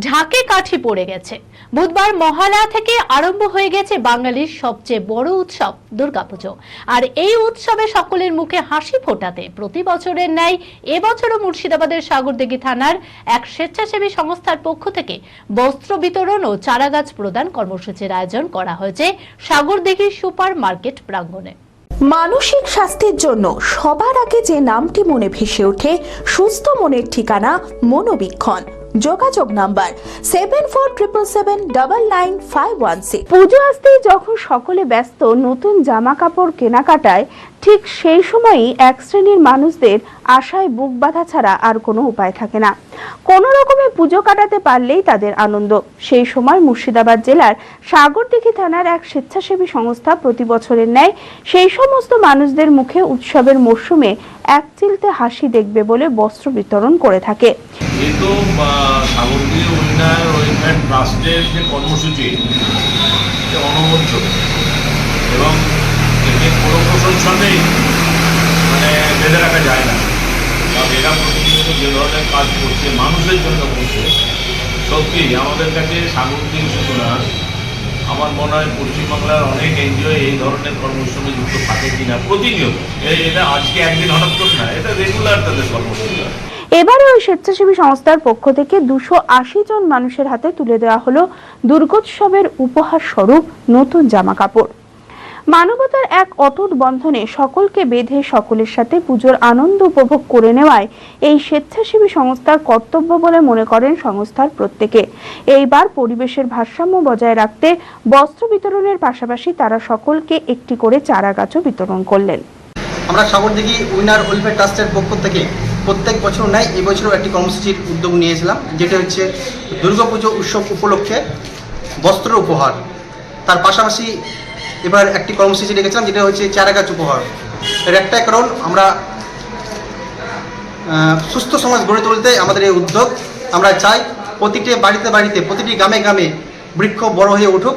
ঢাকে কাঠি পড়ে গেছে। বুধবার মহালয়া থেকে আরম্ভ হয়ে গেছে বাঙালির সবচেয়ে বড় উৎসব, দুর্গাপুজো। আর এই উৎসবে সকলের মুখে হাসি ফোটাতে প্রতি বছরের ন্যায় এবছরও মুর্শিদাবাদের সাগরদিঘি থানার এক স্বেচ্ছাসেবী সংস্থার পক্ষ থেকে বস্ত্র বিতরণ ও চারাগাছ প্রদান কর্মসূচির আয়োজন করা হয়েছে সাগরদিঘি সুপার মার্কেট প্রাঙ্গণে। মানসিক স্বাস্থ্যের জন্য সবার আগে যে নামটি মনে ভেসে ওঠে, সুস্থ মনের ঠিকানা মনোবীক্ষণ। যোগাযোগ number seven four triple seven double nine five one six পুজো আসতেই যখন সকলে ব্যস্ত, নতুন জামা কাপড় কেনাকাটায়, ঠিক সেই সময়ই এক শ্রেণির মানুষদের আশায় বুক বাঁধা ছাড়া আর কোনো উপায় থাকে না। কোনো রকমে পুজো কাটাতে পারলেই তাদের আনন্দ। সেই সময় মুর্শিদাবাদ জেলার সাগরদিঘি থানার এক স্বেচ্ছাসেবী সংস্থা প্রতি বছরের ন্যায় সেই সমস্ত মানুষদের মুখে উৎসবের মরশুমে এক চিলতে হাসি দেখবে বলে বস্ত্র বিতরণ করে থাকে। এবং কোনো প্রশংসনেই মানে বেঁধে রাখা যায় না। কারণ এরা যে ধরনের কাজ করছে, মানুষের জন্য করছে, সত্যি আমাদের কাছে সাগরদীপ শুধু না আমার মনে হয় পশ্চিমবাংলার অনেক এনজিও এই ধরনের কর্মের সঙ্গে যুক্ত থাকে কিনা, প্রতিনিয়ত। এটা আজকে একদিন হঠাৎ করে না, এটা রেগুলার তাদের কর্মসূচি। এবারে ওই স্বেচ্ছাসেবী সংস্থার পক্ষ থেকে দুশো আশি জন মানুষের হাতে তুলে দেওয়া হলো দুর্গোৎসবের উপহার স্বরূপ নতুন জামা কাপড় মানবতার এক অটুট বন্ধনে সকলকে বেঁধে সকলের সাথে পুজোর আনন্দ উপভোগ করে নেওয়ায় এই স্বেচ্ছাসেবী সংস্থার কর্তব্য বলে মনে করেন সংস্থার প্রত্যেকে। এইবার পরিবেশের ভারসাম্য বজায় রাখতে বস্ত্র বিতরণের পাশাপাশি তারা সকলকে একটি করে চারা গাছও বিতরণ করলেন। আমরা সাগরদিঘি উইনার ওয়েলফেয়ার ট্রাস্টের পক্ষ থেকে প্রত্যেক বছর নয়, এই বছরও একটি কর্মসূচির উদ্যোগ নিয়েছিলাম, যেটা হচ্ছে দুর্গাপুজো উৎসব উপলক্ষে বস্ত্র উপহার। তার পাশাপাশি এবার একটি কর্মসূচি রেখেছিলাম, যেটা হচ্ছে চারা গাছ উপহার এর একটা কারণ, আমরা সুস্থ সমাজ গড়ে তুলতে আমাদের এই উদ্যোগ, আমরা চাই প্রতিটি বাড়িতে বাড়িতে, প্রতিটি গ্রামে গ্রামে বৃক্ষ বড় হয়ে উঠুক।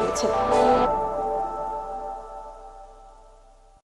রয়েছে